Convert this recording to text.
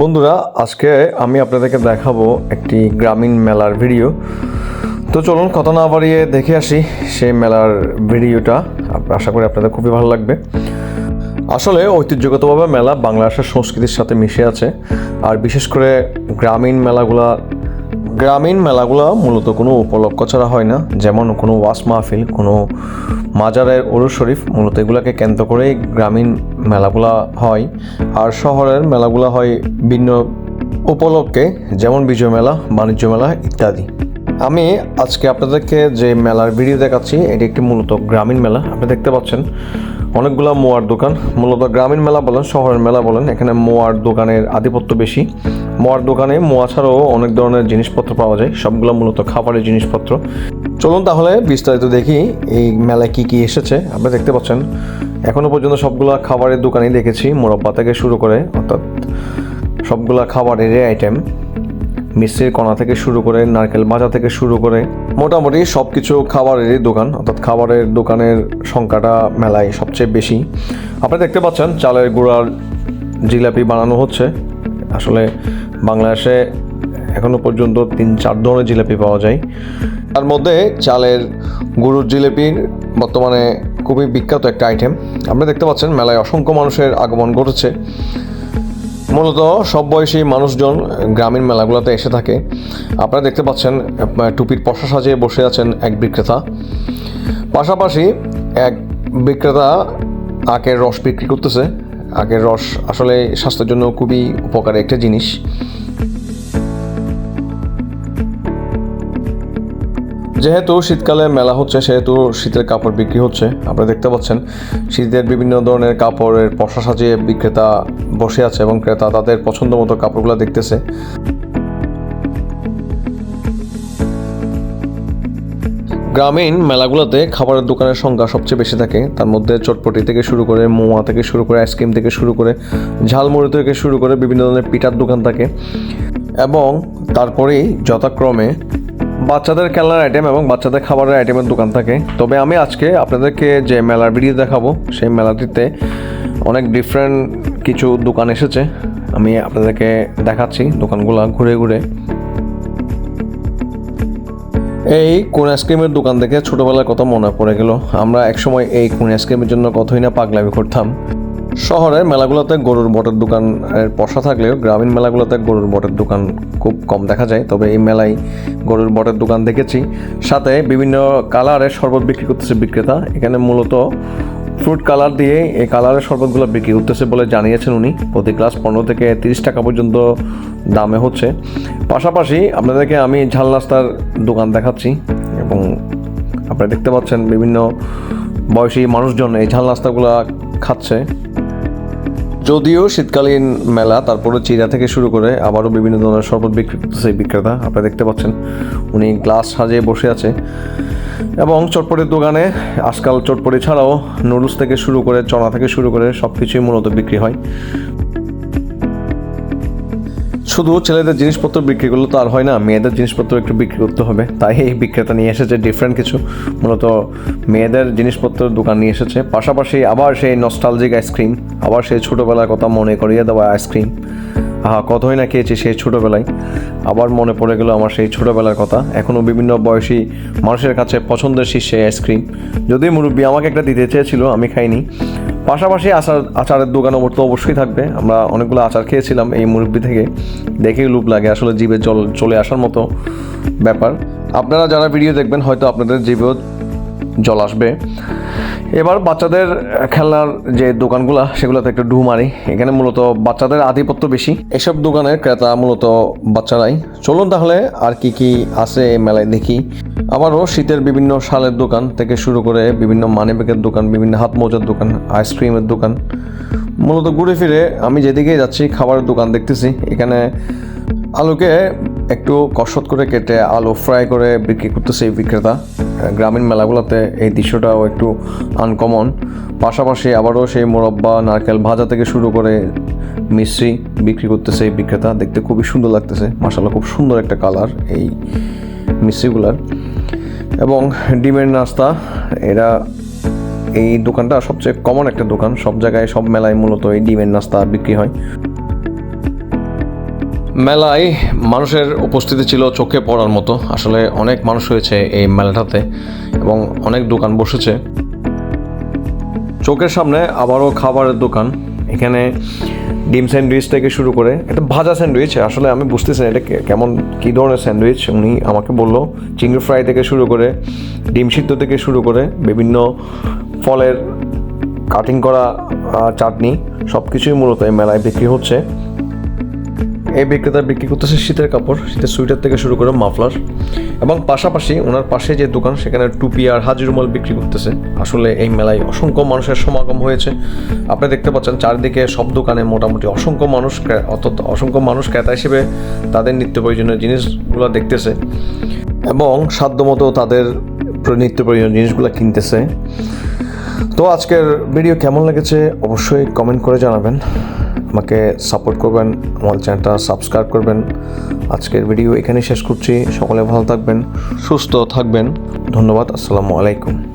বন্ধুরা, আজকে আমি আপনাদেরকে দেখাবো একটি গ্রামীণ মেলার ভিডিও। তো চলুন, কথা না বাড়িয়ে দেখে আসি সেই মেলার ভিডিওটা। আশা করি আপনাদের খুবই ভালো লাগবে। আসলে ঐতিহ্যগতভাবে মেলা বাংলাদেশের সংস্কৃতির সাথে মিশে আছে। আর বিশেষ করে গ্রামীণ মেলাগুলা গ্রামীণ মেলাগুলো মূলত কোনো উপলক্ষ ছাড়া হয় না। যেমন কোনো ওয়াস মাহফিল, কোনো মাজারের অরু শরীফ, মূলত এগুলোকে কেন্দ্র করেই গ্রামীণ মেলাগুলা হয়। আর শহরের মেলাগুলো হয় ভিন্ন উপলক্ষে, যেমন বিজয় মেলা, বাণিজ্য মেলা ইত্যাদি। আমি আজকে আপনাদেরকে যে মেলার ভিডিও দেখাচ্ছি, এটি একটি মূলত গ্রামীণ মেলা। আপনি দেখতে পাচ্ছেন অনেকগুলো মোয়ার দোকান। মূলত গ্রামীণ মেলা বলেন, শহরের মেলা বলেন, এখানে মোয়ার দোকানের আধিপত্য বেশি। মোয়ার দোকানে মোয়া ছাড়াও অনেক ধরনের জিনিসপত্র পাওয়া যায়, সবগুলো মূলত খাবারের জিনিসপত্র। চলুন তাহলে বিস্তারিত দেখি এই মেলায় কি কি এসেছে। আপনি দেখতে পাচ্ছেন, এখনও পর্যন্ত সবগুলা খাবারের দোকানই দেখেছি, মোরব্বা থেকে শুরু করে, অর্থাৎ সবগুলা খাবারেরই আইটেম মিষ্টির কণা থেকে শুরু করে, নারকেল ভাজা থেকে শুরু করে মোটামুটি সব কিছু খাবারেরই দোকান, অর্থাৎ খাবারের দোকানের সংখ্যাটা মেলায় সবচেয়ে বেশি। আপনি দেখতে পাচ্ছেন চালের গুঁড়ার জিলাপি বানানো হচ্ছে। আসলে বাংলাদেশে এখনও পর্যন্ত তিন, চার ধরনের জিলাপি পাওয়া যায়। তার মধ্যে চালের গুঁড়োর জিলিপির বর্তমানে খুবই বিখ্যাত একটা আইটেম আপনি দেখতে পাচ্ছেন মেলায় অসংখ্য মানুষের আগমন ঘটেছে। মূলত সব বয়সী মানুষজন গ্রামীণ মেলাগুলোতে এসে থাকে। আপনারা দেখতে পাচ্ছেন টুপির পশা সাজিয়ে বসে আছেন এক বিক্রেতা। পাশাপাশি এক বিক্রেতা আখের রস বিক্রি করতেছে। আখের রস আসলে স্বাস্থ্যের জন্য খুবই উপকারী একটা জিনিস। যেহেতু শীতকালে মেলা হচ্ছে, সেহেতু শীতের কাপড় বিক্রি হচ্ছে, আপনারা দেখতে পাচ্ছেন, শীতের বিভিন্ন ধরনের কাপড়ের পশা সাজিয়ে বিক্রেতা বসে আছে এবং ক্রেতা তাদের পছন্দ মতো কাপড়গুলো দেখতেছে। গ্রামীণ মেলাগুলোতে খাবারের দোকানের সংখ্যা সবচেয়ে বেশি থাকে। তার মধ্যে চটপটি থেকে শুরু করে, মোয়া থেকে শুরু করে, আইসক্রিম থেকে শুরু করে, ঝালমুড়ি থেকে শুরু করে বিভিন্ন ধরনের পিঠার দোকান থাকে। এবং তারপরেই যথাক্রমে বাচ্চাদের খেলনার আইটেম এবং বাচ্চাদের খাবারের আইটেমের দোকান থাকে। তবে আমি আজকে আপনাদেরকে যে মেলার ভিডিও দেখাবো, সেই মেলাটিতে অনেক ডিফারেন্ট কিছু দোকান এসেছে। আমি আপনাদেরকে দেখাচ্ছি দোকানগুলো ঘুরে ঘুরে। এই কোন আইসক্রিমের দোকান দেখে ছোটবেলার কথা মনে পড়ে গেল? আমরা একসময় এই কোন আইসক্রিমের জন্য কতই না পাগলামি করতাম। শহরের মেলাগুলোতে গরুর বটের দোকানের পশা থাকলেও গ্রামীণ মেলাগুলোতে গরুর বটের দোকান খুব কম দেখা যায়। তবে এই মেলায় গরুর বটের দোকান দেখেছি। সাথে বিভিন্ন কালারের শরবত বিক্রি করতেছে বিক্রেতা। এখানে মূলত ফ্রুট কালার দিয়ে এই কালারের শরবতগুলো বিক্রি করতেছে বলে জানিয়েছেন উনি। প্রতি গ্লাস পনেরো থেকে তিরিশ টাকা পর্যন্ত দামে হচ্ছে। পাশাপাশি আপনাদেরকে আমি ঝাল নাস্তার দোকান দেখাচ্ছি এবং আপনারা দেখতে পাচ্ছেন বিভিন্ন বয়সী মানুষজন এই ঝাল নাস্তাগুলো খাচ্ছে। যদিও শীতকালীন মেলা, তারপরে চিরা থেকে শুরু করে আবারও বিভিন্ন ধরনের শরবত বিক্রি করতেছে এই বিক্রেতা, আপনারা দেখতে পাচ্ছেন, উনি গ্লাস সাজিয়ে বসে আছে। এবং চটপটির দোকানে, আজকাল চটপটি ছাড়াও নুডলস থেকে শুরু করে, চনা থেকে শুরু করে সব কিছুই মূলত বিক্রি হয়। শুধু ছেলেদের জিনিসপত্র বিক্রি করলে তো আর হয় না, মেয়েদের জিনিসপত্র একটু বিক্রি করতে হবে। তাই এই বিক্রেতা নিয়ে এসেছে ডিফারেন্ট কিছু। মূলত মেয়েদের জিনিসপত্রের দোকান নিয়ে এসেছে। পাশাপাশি আবার সেই নস্টালজিক আইসক্রিম আবার সেই ছোটোবেলার কথা মনে করিয়ে দেওয়া আইসক্রিম আহা, কতই না খেয়েছি সেই ছোটোবেলায়। আবার মনে পড়ে গেল আমার সেই ছোটোবেলার কথা। এখনও বিভিন্ন বয়সী মানুষের কাছে পছন্দের শীর্ষ আইসক্রিম যদি মুরব্বী আমাকে একটা দিতে চেয়েছিল, আমি খাইনি। পাশাপাশি আচার, আচারের দোকান ওপর তো অবশ্যই থাকবে। আমরা অনেকগুলো আচার খেয়েছিলাম এই মুরব্বি থেকে। দেখেই লুপ লাগে, আসলে জীবে জল চলে আসার মতো ব্যাপার। আপনারা যারা ভিডিও দেখবেন, হয়তো আপনাদের জিভেও জল আসবে। এবার বাচ্চাদের খেলনার যে দোকানগুলো, সেগুলোতে একটু ডু মারি। এখানে মূলত বাচ্চাদের আধিপত্য বেশি। এসব দোকানের ক্রেতা মূলত বাচ্চারাই। চলুন তাহলে আর কি কি আছে মেলায় দেখি। আবারও শীতের বিভিন্ন শালের দোকান থেকে শুরু করে বিভিন্ন মানিব্যাগের দোকান, বিভিন্ন হাত মোজার দোকান, আইসক্রিমের দোকান। মূলত ঘুরে ফিরে আমি যেদিকেই যাচ্ছি, খাবারের দোকান দেখতেছি। এখানে আলুকে একটু কষত করে কেটে আলু ফ্রাই করে বিক্রি করতেছে এই বিক্রেতা। গ্রামীণ মেলাগুলোতে এই দৃশ্যটাও একটু আনকমন পাশাপাশি আবারও সেই মোরব্বা নারকেল ভাজা থেকে শুরু করে মিশ্রি বিক্রি করতেছে এই বিক্রেতা। দেখতে খুবই সুন্দর লাগতেছে। মাসাল্লাহ খুব সুন্দর একটা কালার এই মিশ্রিগুলার। এবং ডিমের নাস্তা, এরা এই দোকানটা সবচেয়ে কমন একটা দোকান। সব জায়গায়, সব মেলায় মূলত এই ডিমের নাস্তা বিক্রি হয়। মেলায় মানুষের উপস্থিতি ছিল চোখে পড়ার মতো। আসলে অনেক মানুষ হয়েছে এই মেলাটাতে এবং অনেক দোকান বসেছে। চোখের সামনে আবারও খাবারের দোকান। এখানে ডিম স্যান্ডউইচ থেকে শুরু করে একটা ভাজা স্যান্ডউইচ, আসলে আমি বুঝতেছি এটা কেমন, কী ধরনের স্যান্ডউইচ? উনি আমাকে বলল, চিংড়ি ফ্রাই থেকে শুরু করে, ডিম সিদ্ধ থেকে শুরু করে, বিভিন্ন ফলের কাটিং করা চাটনি সব কিছুই মূলত এই মেলায় বিক্রি হচ্ছে। এই বিক্রেতা বিক্রি করতেছে শীতের কাপড়, শীতের সোয়েটার থেকে শুরু করে মাফলার এবং পাশাপাশি ওনার পাশে যে দোকান, সেখানে টুপি আর হাজিরুমাল বিক্রি করতেছে। আসলে এই মেলায় অসংখ্য মানুষের সমাগম হয়েছে। আপনি দেখতে পাচ্ছেন চারিদিকে সব দোকানে মোটামুটি অসংখ্য মানুষ অর্থাৎ অসংখ্য মানুষ ক্রেতা হিসেবে তাদের নিত্য প্রয়োজনীয় জিনিসগুলো দেখতেছে এবং সাধ্যমতো তাদের নিত্য প্রয়োজনীয় জিনিসগুলো কিনতেছে। তো আজকের ভিডিও কেমন লেগেছে অবশ্যই কমেন্ট করে জানাবেন। আমাকে সাপোর্ট করবেন, আমার চ্যানেলটা সাবস্ক্রাইব করবেন। আজকের ভিডিও এখানে শেষ করছি। সকলে ভালো থাকবেন, সুস্থ থাকবেন। ধন্যবাদ, আসসালামু আলাইকুম।